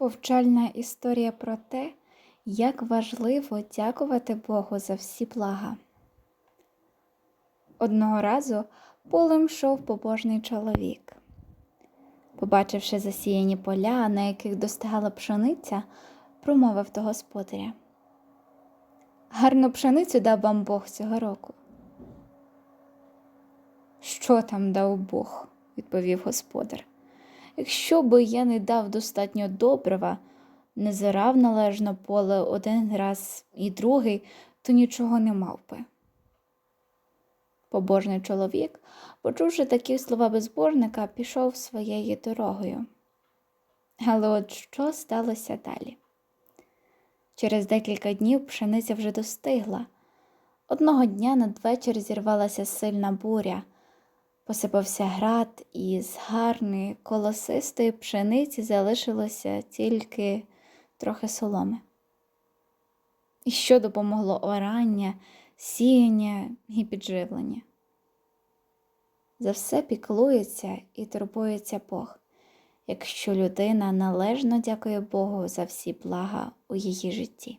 повчальна історія про те, як важливо дякувати Богу за всі блага. Одного разу полем йшов побожний чоловік. Побачивши засіяні поля, на яких достигала пшениця, промовив до господаря. Гарну пшеницю дав вам Бог цього року. Що там дав Бог? відповів господар. Якщо би я не дав достатньо добрива, не зарав належно поле один раз і другий, то нічого не мав би. Побожний чоловік, почувши такі слова безбожника, пішов своєю дорогою. Але от що сталося далі? Через декілька днів пшениця вже достигла. Одного дня надвечір зірвалася сильна буря, посипався град, і з гарної колосистої пшениці залишилося тільки трохи соломи. І що допомогло орання, сіяння і підживлення? За все піклується і турбується Бог, якщо людина належно дякує Богу за всі блага у її житті.